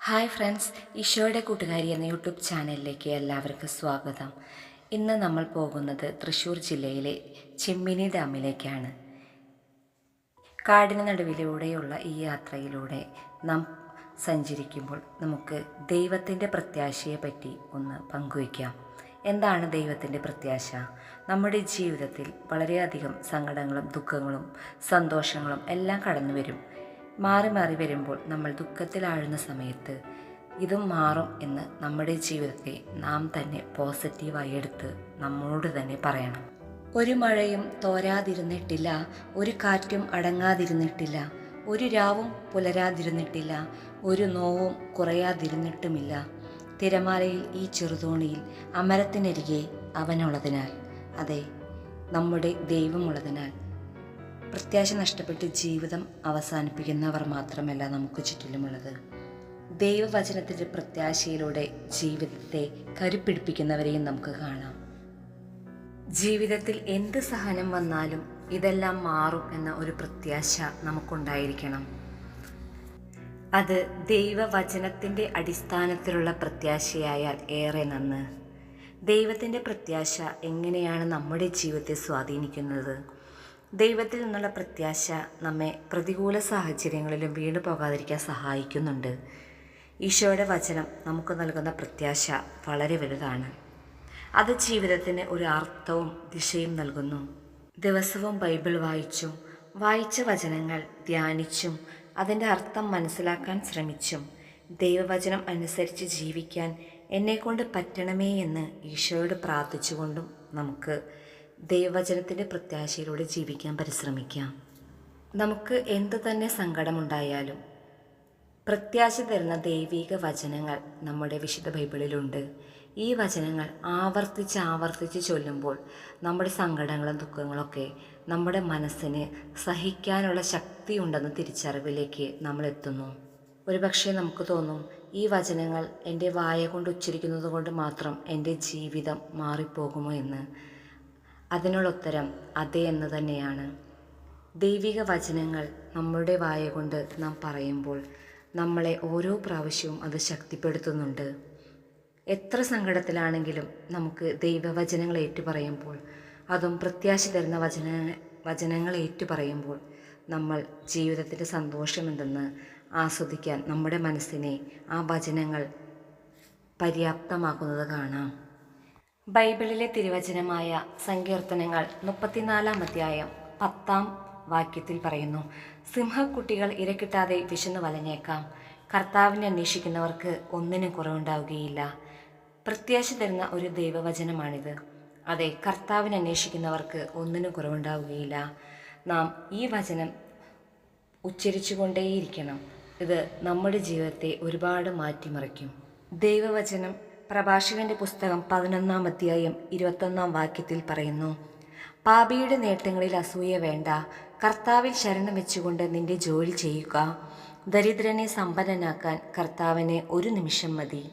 Hi friends ഈശോയുടെ കൂട്ടുകാരി എന്ന യൂട്യൂബ് ചാനലിലേക്ക് എല്ലാവർക്കും സ്വാഗതം. ഇന്ന് നമ്മൾ പോകുന്നത് തൃശ്ശൂർ ജില്ലയിലെ ചിമ്മിനി ഡാമിലേക്കാണ്. കാടിന് നടുവിലൂടെയുള്ള ഈ യാത്രയിലൂടെ നാം സഞ്ചരിക്കുമ്പോൾ നമുക്ക് ദൈവത്തിന്റെ പ്രത്യാശയെ പറ്റി ഒന്ന് പങ്കുവയ്ക്കാം. എന്താണ് ദൈവത്തിന്റെ പ്രത്യാശ? നമ്മുടെ ജീവിതത്തിൽ വളരെയധികം സങ്കടങ്ങളും ദുഃഖങ്ങളും സന്തോഷങ്ങളും എല്ലാം കടന്നു വരും മാറി മാറി വരുമ്പോൾ നമ്മൾ ദുഃഖത്തിലാഴുന്ന സമയത്ത് ഇതും മാറും എന്ന് നമ്മുടെ ജീവിതത്തെ നാം തന്നെ പോസിറ്റീവായി എടുത്ത് നമ്മോട് തന്നെ പറയണം. ഒരു മഴയും തോരാതിരുന്നിട്ടില്ല ഒരു കാറ്റും അടങ്ങാതിരുന്നിട്ടില്ല ഒരു രാവും പുലരാതിരുന്നിട്ടില്ല ഒരു നോവും കുറയാതിരുന്നിട്ടുമില്ല. തിരമാലയിൽ ഈ ചെറുതോണിയിൽ അമരത്തിനരികെ അവനുള്ളതിനാൽ അതെ നമ്മുടെ ദൈവമുള്ളതിനാൽ പ്രത്യാശ നഷ്ടപ്പെട്ട് ജീവിതം അവസാനിപ്പിക്കുന്നവർ മാത്രമല്ല നമുക്ക് ചുറ്റിലുമുള്ളത്. ദൈവവചനത്തിന്റെ പ്രത്യാശയിലൂടെ ജീവിതത്തെ കരുപ്പിടിപ്പിക്കുന്നവരെയും നമുക്ക് കാണാം. ജീവിതത്തിൽ എന്ത് സഹനം വന്നാലും ഇതെല്ലാം മാറും എന്ന ഒരു പ്രത്യാശ നമുക്കുണ്ടായിരിക്കണം. അത് ദൈവവചനത്തിന്റെ അടിസ്ഥാനത്തിലുള്ള പ്രത്യാശയായാൽ ഏറെ നന്ന്. ദൈവത്തിന്റെ പ്രത്യാശ എങ്ങനെയാണ് നമ്മുടെ ജീവിതത്തെ സ്വാധീനിക്കുന്നത്? ദൈവത്തിൽ നിന്നുള്ള പ്രത്യാശ നമ്മെ പ്രതികൂല സാഹചര്യങ്ങളിലും വീണു പോകാതിരിക്കാൻ സഹായിക്കുന്നുണ്ട്. ഈശോയുടെ വചനം നമുക്ക് നൽകുന്ന പ്രത്യാശ വളരെ വലുതാണ്. അത് ജീവിതത്തിന് ഒരു അർത്ഥവും ദിശയും നൽകുന്നു. ദിവസവും ബൈബിൾ വായിച്ചും വായിച്ച വചനങ്ങൾ ധ്യാനിച്ചും അതിന്റെ അർത്ഥം മനസ്സിലാക്കാൻ ശ്രമിച്ചും ദൈവവചനം അനുസരിച്ച് ജീവിക്കാൻ എന്നെക്കൊണ്ട് പറ്റണമേ എന്ന് ഈശോയോട് പ്രാർത്ഥിച്ചുകൊണ്ടും നമുക്ക് ദൈവവചനത്തിന്റെ പ്രത്യാശയിലൂടെ ജീവിക്കാൻ പരിശ്രമിക്കാം നമുക്ക് എന്ത് തന്നെ സങ്കടമുണ്ടായാലും പ്രത്യാശ തരുന്ന ദൈവിക വചനങ്ങൾ നമ്മുടെ വിശുദ്ധ ബൈബിളിലുണ്ട്. ഈ വചനങ്ങൾ ആവർത്തിച്ച് ആവർത്തിച്ച് ചൊല്ലുമ്പോൾ നമ്മുടെ സങ്കടങ്ങളും ദുഃഖങ്ങളൊക്കെ നമ്മുടെ മനസ്സിന് സഹിക്കാനുള്ള ശക്തിയുണ്ടെന്ന തിരിച്ചറിവിലേക്ക് നമ്മൾ എത്തുന്നു. ഒരുപക്ഷെ നമുക്ക് തോന്നും ഈ വചനങ്ങൾ എന്റെ വായ കൊണ്ട് ഉച്ചരിക്കുന്നത് കൊണ്ട് മാത്രം എന്റെ ജീവിതം മാറിപ്പോകുമോ എന്ന്. അതിനുള്ള ഉത്തരം അതെ എന്ന് തന്നെയാണ്. ദൈവിക വചനങ്ങൾ നമ്മുടെ വായ കൊണ്ട് നാം പറയുമ്പോൾ നമ്മളെ ഓരോ പ്രാവശ്യവും അത് ശക്തിപ്പെടുത്തുന്നുണ്ട്. എത്ര സങ്കടത്തിലാണെങ്കിലും നമുക്ക് ദൈവവചനങ്ങൾ ഏറ്റുപറയുമ്പോൾ അതും പ്രത്യാശ തരുന്ന വചന വചനങ്ങൾ ഏറ്റുപറയുമ്പോൾ നമ്മൾ ജീവിതത്തിന്റെ സന്തോഷമെന്തെന്ന് ആസ്വദിക്കാൻ നമ്മുടെ മനസ്സിനെ ആ വചനങ്ങൾ പര്യാപ്തമാക്കുന്നത് കാണാം. ബൈബിളിലെ തിരുവചനമായ സങ്കീർത്തനങ്ങൾ മുപ്പത്തിനാലാം അധ്യായം പത്താം വാക്യത്തിൽ പറയുന്നു. സിംഹക്കുട്ടികൾ ഇരക്കിട്ടാതെ വിശന്നു വലഞ്ഞേക്കാം. കർത്താവിനെ അന്വേഷിക്കുന്നവർക്ക് ഒന്നിനും കുറവുണ്ടാവുകയില്ല. പ്രത്യാശ തരുന്ന ഒരു ദൈവവചനമാണിത്. അതെ കർത്താവിനെ അന്വേഷിക്കുന്നവർക്ക് ഒന്നിനും കുറവുണ്ടാവുകയില്ല. നാം ഈ വചനം ഉച്ചരിച്ചുകൊണ്ടേയിരിക്കണം. ഇത് നമ്മുടെ ജീവിതത്തെ ഒരുപാട് മാറ്റിമറിക്കും. ദൈവവചനം പ്രഭാഷകന്റെ പുസ്തകം പതിനൊന്നാം അധ്യായം ഇരുപത്തൊന്നാം വാക്യത്തിൽ പറയുന്നു പാപിയുടെ നേട്ടങ്ങളിൽ അസൂയ വേണ്ട. കർത്താവിൽ ശരണം വെച്ചുകൊണ്ട് നിന്റെ ജോലി ചെയ്യുക. ദരിദ്രനെ സമ്പന്നനാക്കാൻ കർത്താവിനെ ഒരു നിമിഷം മതി.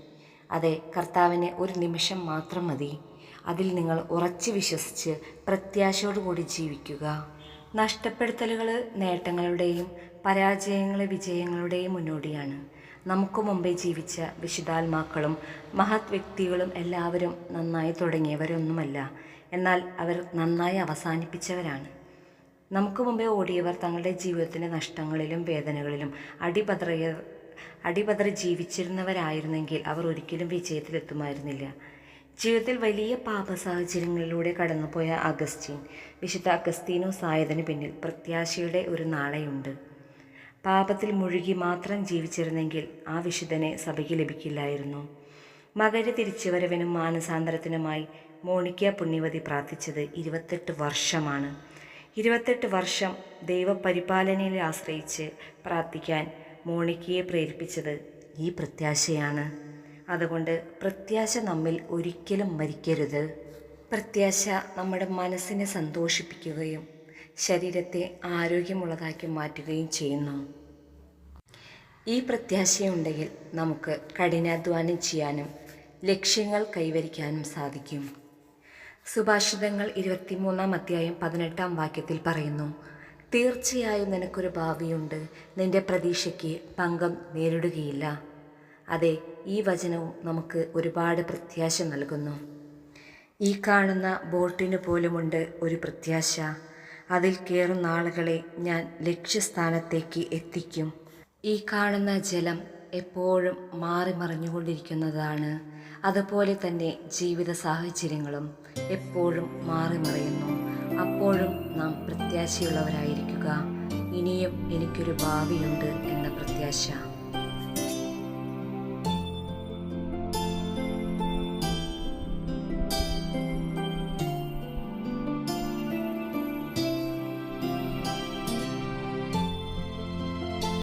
അതെ കർത്താവിനെ ഒരു നിമിഷം മാത്രം മതി. അതിൽ നിങ്ങൾ ഉറച്ചു വിശ്വസിച്ച് പ്രത്യാശയോടുകൂടി ജീവിക്കുക. നഷ്ടപ്പെടുത്തലുകൾ നേട്ടങ്ങളുടെയും പരാജയങ്ങൾ വിജയങ്ങളുടെയും മുന്നോടിയാണ്. നമുക്ക് മുമ്പേ ജീവിച്ച വിശുദ്ധാത്മാക്കളും മഹത് വ്യക്തികളും എല്ലാവരും നന്നായി തുടങ്ങിയവരൊന്നുമല്ല. എന്നാൽ അവർ നന്നായി അവസാനിപ്പിച്ചവരാണ്. നമുക്ക് മുമ്പേ ഓടിയവർ തങ്ങളുടെ ജീവിതത്തിന്റെ നഷ്ടങ്ങളിലും വേദനകളിലും അടിപതറിയ അടിപതറി ജീവിച്ചിരുന്നവരായിരുന്നെങ്കിൽ അവർ ഒരിക്കലും വിജയത്തിലെത്തുമായിരുന്നില്ല. ജീവിതത്തിൽ വലിയ പാപ സാഹചര്യങ്ങളിലൂടെ കടന്നുപോയ അഗസ്റ്റീൻ വിശുദ്ധ അഗസ്തീനോസ് ആയതിന് പിന്നിൽ പ്രത്യാശയുടെ ഒരു നാളെയുണ്ട്. പാപത്തിൽ മുഴുകി മാത്രം ജീവിച്ചിരുന്നെങ്കിൽ ആ വിശുദ്ധനെ സഭയ്ക്ക് ലഭിക്കില്ലായിരുന്നു. മകര തിരിച്ചുവരവിനും മാനസാന്തരത്തിനുമായി മോണിക്ക പുണ്യവതി പ്രാർത്ഥിച്ചത് ഇരുപത്തെട്ട് വർഷമാണ്. ഇരുപത്തെട്ട് വർഷം ദൈവപരിപാലനയിൽ ആശ്രയിച്ച് പ്രാർത്ഥിക്കാൻ മോണിക്കയെ പ്രേരിപ്പിച്ചത് ഈ പ്രത്യാശയാണ്. അതുകൊണ്ട് പ്രത്യാശ നമ്മിൽ ഒരിക്കലും മരിക്കരുത്. പ്രത്യാശ നമ്മുടെ മനസ്സിനെ സന്തോഷിപ്പിക്കുകയും ശരീരത്തെ ആരോഗ്യമുള്ളതാക്കി മാറ്റുകയും ചെയ്യുന്നു. ഈ പ്രത്യാശയുണ്ടെങ്കിൽ നമുക്ക് കഠിനാധ്വാനം ചെയ്യാനും ലക്ഷ്യങ്ങൾ കൈവരിക്കാനും സാധിക്കും. സുഭാഷിതങ്ങൾ ഇരുപത്തിമൂന്നാം അധ്യായം പതിനെട്ടാം വാക്യത്തിൽ പറയുന്നു തീർച്ചയായും നിനക്കൊരു ഭാവിയുണ്ട്. നിന്റെ പ്രതീക്ഷയ്ക്ക് പങ്കം നേരിടുകയില്ല. അതെ ഈ വചനവും നമുക്ക് ഒരുപാട് പ്രത്യാശ നൽകുന്നു. ഈ കാണുന്ന ബോട്ടിന് പോലുമുണ്ട് ഒരു പ്രത്യാശ. അതിൽ കയറുന്ന ആളുകളെ ഞാൻ ലക്ഷ്യസ്ഥാനത്തേക്ക് എത്തിക്കും. ഈ കാണുന്ന ജലം എപ്പോഴും മാറി മറിഞ്ഞുകൊണ്ടിരിക്കുന്നതാണ്. അതുപോലെ തന്നെ ജീവിത സാഹചര്യങ്ങളും എപ്പോഴും മാറി മറിയുന്നു. അപ്പോഴും നാം പ്രത്യാശയുള്ളവരായിരിക്കുക. ഇനിയും എനിക്കൊരു ഭാവിയുണ്ട് എന്ന പ്രത്യാശ.